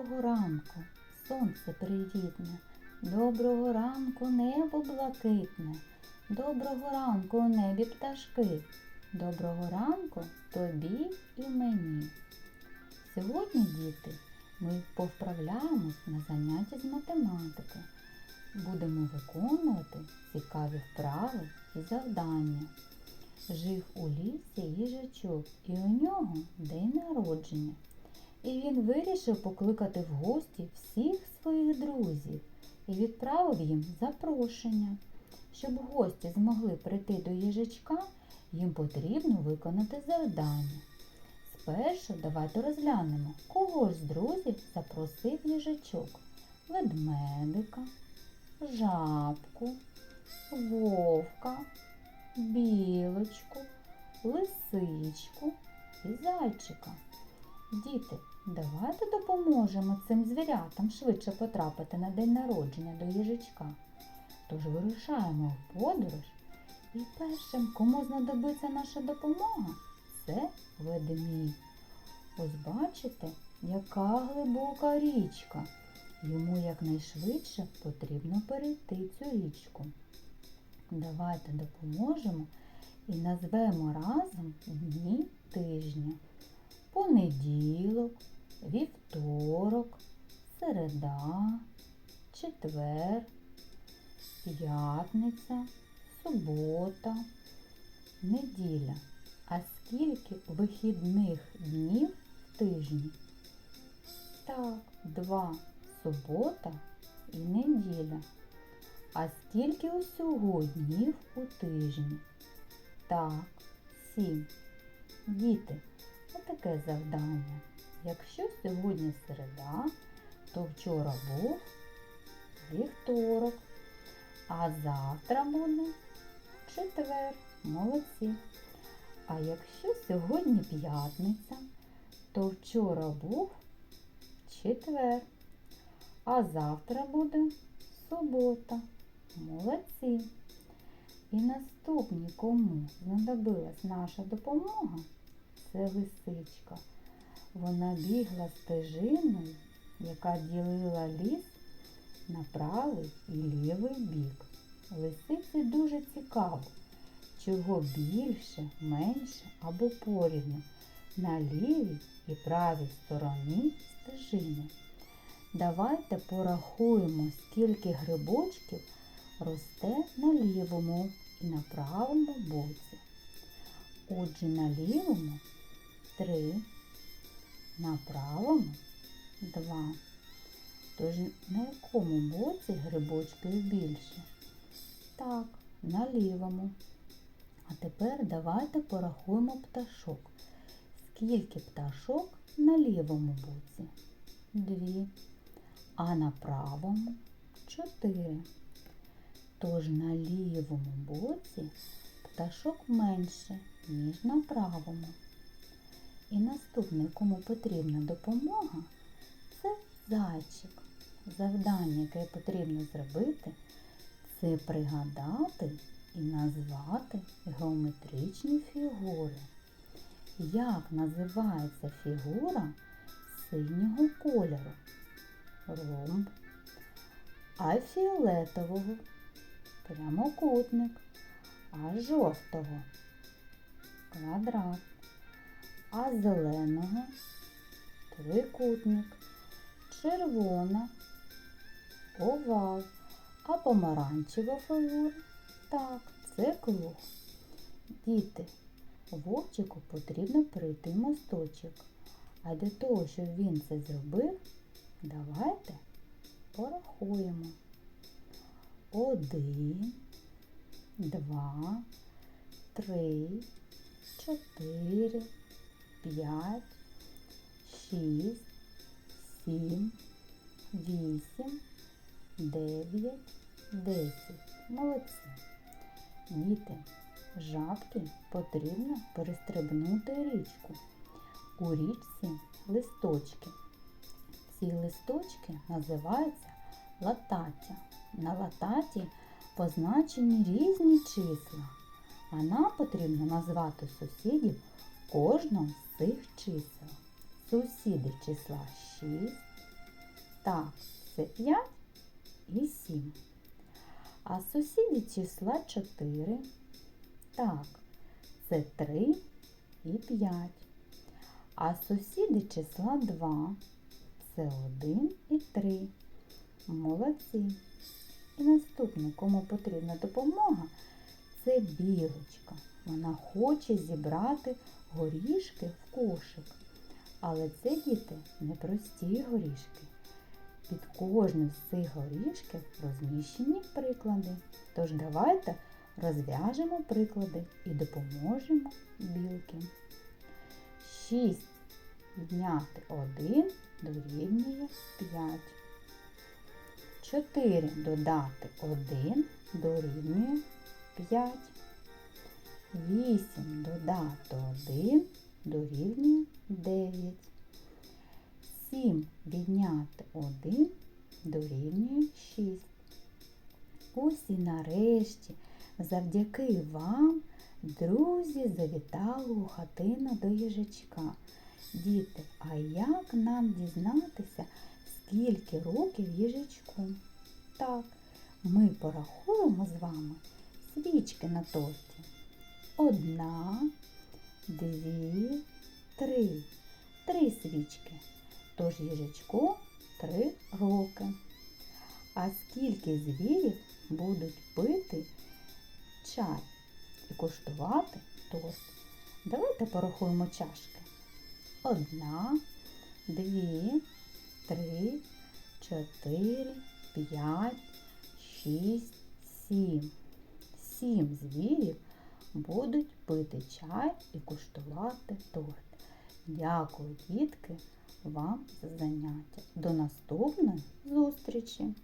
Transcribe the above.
Доброго ранку, сонце привітне, доброго ранку, небо блакитне, доброго ранку у небі пташки, доброго ранку тобі і мені. Сьогодні, діти, ми повправляємось на занятті з математики. Будемо виконувати цікаві вправи і завдання. Жив у лісі їжачок, і у нього день народження. І він вирішив покликати в гості всіх своїх друзів і відправив їм запрошення. Щоб гості змогли прийти до їжачка, їм потрібно виконати завдання. Спершу давайте розглянемо, кого ж з друзів запросив їжачок. Ведмедика, жабку, вовка, білочку, лисичку і зайчика. Діти, давайте допоможемо цим звірятам швидше потрапити на день народження до їжачка. Тож вирушаємо в подорож і першим, кому знадобиться наша допомога, це ведмідь. Ось бачите, яка глибока річка. Йому якнайшвидше потрібно перейти цю річку. Давайте допоможемо і назвемо разом дні тижня. Понеділок, вівторок, середа, четвер, п'ятниця, субота, неділя. А скільки вихідних днів в тижні? Так, два субота і неділя. А скільки усього днів у тижні? Так, сім. Діти, отаке завдання. Якщо сьогодні середа, то вчора був вівторок, а завтра буде четвер. Молодці. А якщо сьогодні п'ятниця, то вчора був четвер, а завтра буде субота. Молодці. І наступні, кому знадобилась наша допомога, це лисичка. Вона бігла стежиною, яка ділила ліс на правий і лівий бік. Лисиці дуже цікаво, чого більше, менше або порівну на лівій і правій стороні стежини. Давайте порахуємо, скільки грибочків росте на лівому і на правому боці. Отже, на лівому три, на правому два. Тож на якому боці грибочків більше? Так, на лівому. А тепер давайте порахуємо пташок. Скільки пташок на лівому боці? Дві. А на правому чотири. Тож на лівому боці пташок менше, ніж на правому. І наступне, кому потрібна допомога, це зайчик. Завдання, яке потрібно зробити, це пригадати і назвати геометричні фігури. Як називається фігура синього кольору? Ромб, а фіолетового прямокутник, а жовтого квадрат, а зеленого трикутник, червона овал, а помаранчева фігура так, це круг. Діти, вовчику потрібно перейти мосточок. А для того, щоб він це зробив, давайте порахуємо. Один, два, три, чотири, п'ять, шість, сім, вісім, дев'ять, десять. Молодці. Діти, жабки потрібно перестрибнути річку. У річці листочки. Ці листочки називаються латаття. На лататі позначені різні числа, а нам потрібно назвати сусідів кожного з цих чисел. Сусіди числа 6, Так, це 5 і 7. А сусіді числа 4. Так, це 3 і 5. А сусіди числа 2. Це 1 і 3. Молодці. І наступне, кому потрібна допомога, це білочка. Вона хоче зібрати горішки в кошик. Але це діти непрості горішки. Під кожним з цих горішків розміщені приклади. Тож давайте розв'яжемо приклади і допоможемо білки. 6 відняти 1 дорівнює 5. 4 додати 1 дорівнює 5. 8 додати 1 дорівнює 9. 7 відняти 1 дорівнює 6. Ось і нарешті, завдяки вам, друзі, завітали у хатину до їжачка. Діти, а як нам дізнатися, скільки років їжачку? Так, ми порахуємо з вами свічки на торті. Одна, дві, три. Три свічки. Тож їжачку три роки. А скільки звірів будуть пити чай і куштувати торт? Давайте порахуємо чашки. Одна, дві, три, чотири, п'ять, шість, сім. Сім звірів будуть пити чай і куштувати торт. Дякую, дітки, вам за заняття. До наступної зустрічі!